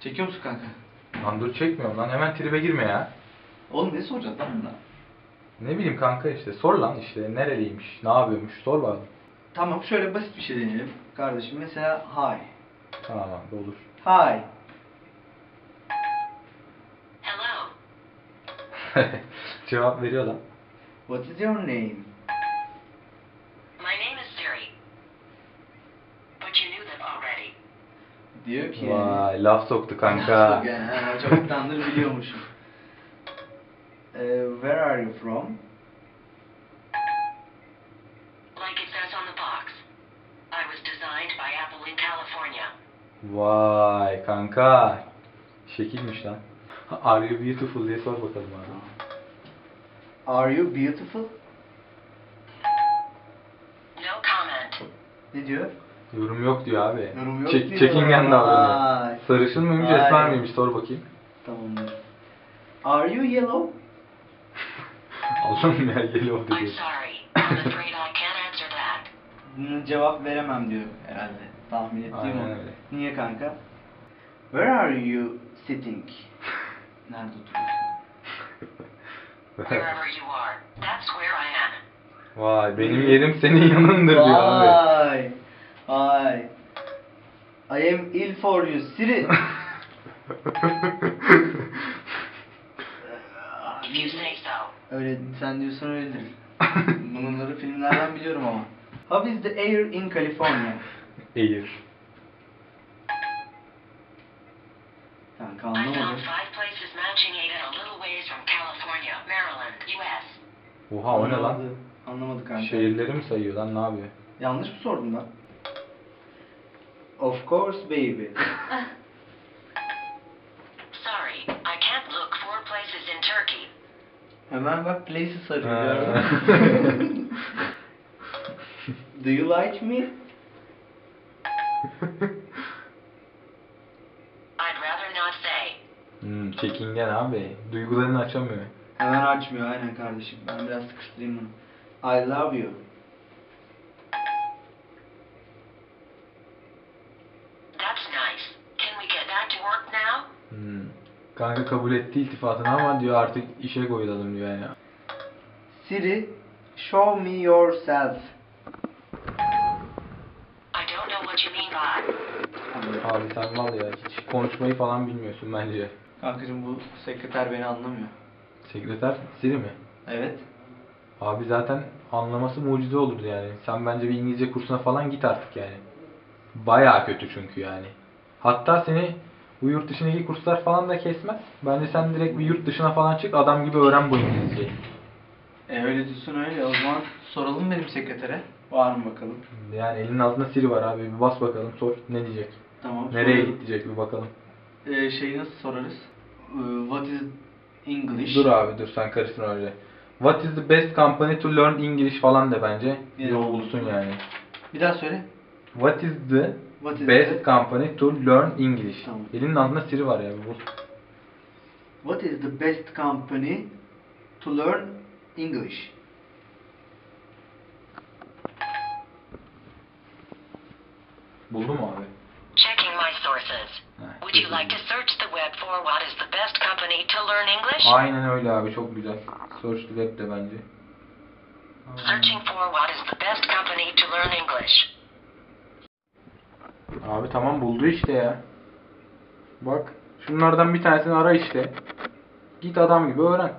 Çekiyor musun kanka? Lan dur çekmiyorum lan hemen tribe girme ya. Oğlum ne soracağız lan buna? Ne bileyim kanka işte sor lan işte nereliymiş, ne yapıyormuş sor bakalım. Tamam şöyle basit bir şey deneyelim. Kardeşim mesela hi. Tamam abi olur. Hi. Hello. Cevap veriyor lan. What is your name? My name is Siri. But you knew that already. Diyor ki Vay laf soktu kanka. Nasıl yani? Ha, Çoktandır biliyormuşum. Ee, where are you from? Like it says on the box. I was designed by Apple in California. Vay kanka. Şekilmiş lan. Are you beautiful diye sor bakalım abi. Are you beautiful? No comment. Ne diyor? Yorum yok diyor abi. Yorum yok Çek- diyor. Çekingen davranıyor. Vay. Sarışın mıymış Vay. esmer miymiş sor bakayım. Tamamdır. Are you yellow? Allah'ım ya yellow I'm dedi. sorry. I'm afraid I can't answer that. Cevap veremem diyor herhalde. Tahmin ettiğim Aynen o. öyle. Niye kanka? Where are you sitting? Nerede oturuyorsun? Wherever you are, that's where I am. Vay benim yerim senin yanındır diyor abi. Vay. Vay. I am ill for you Siri. Öyle sen diyorsan öyledir. Bunları filmlerden biliyorum ama. How is the air in California? Eğir. Kanka I found anlamadım. five places matching eight and a little ways from California, Maryland, U.S. Oha o ne lan? Anlamadı. Kanka. Şehirleri mi sayıyor lan ne yapıyor? Yanlış mı sordum ben? Of course baby. Sorry, I can't look four places in Turkey. Hemen bak gördün mü? Do you like me? I'd rather not say. Hmm, çekingen abi. Duygularını açamıyor. Hemen açmıyor aynen kardeşim. Ben biraz sıkıştırayım bunu. I love you. Hmm. Kanka kabul etti iltifatını ama diyor artık işe koyulalım diyor yani. Siri, show me yourself. I don't know what you mean by. Abi sen var ya hiç konuşmayı falan bilmiyorsun bence. Kankacığım bu sekreter beni anlamıyor. Sekreter Siri mi? Evet. Abi zaten anlaması mucize olurdu yani. Sen bence bir İngilizce kursuna falan git artık yani. Bayağı kötü çünkü yani. Hatta seni bu yurt dışındaki kurslar falan da kesmez. Bence sen direkt bir yurt dışına falan çık adam gibi öğren bu İngilizceyi. E öyle diyorsun öyle. O zaman soralım benim sekretere. Var mı bakalım? Yani elinin altında Siri var abi. Bir bas bakalım sor ne diyecek. Tamam. Nereye soruyorum. git diyecek bir bakalım. Ee, şeyi nasıl sorarız? Ee, what is English? Dur abi dur sen karıştırma önce. What is the best company to learn English falan de bence. Yani Yol bulsun yani. Bir daha söyle. What is the What is best the- company to learn English? Tamam. Elinin altında Siri var ya. Bu. What is the best company to learn English? Buldun mu abi? Checking my sources. Heh, Would you like to search the web for what is the best company to learn English? Aynen öyle abi çok güzel. Search the web de bence. Searching for what is the best company to learn English. Abi tamam buldu işte ya. Bak şunlardan bir tanesini ara işte. Git adam gibi öğren.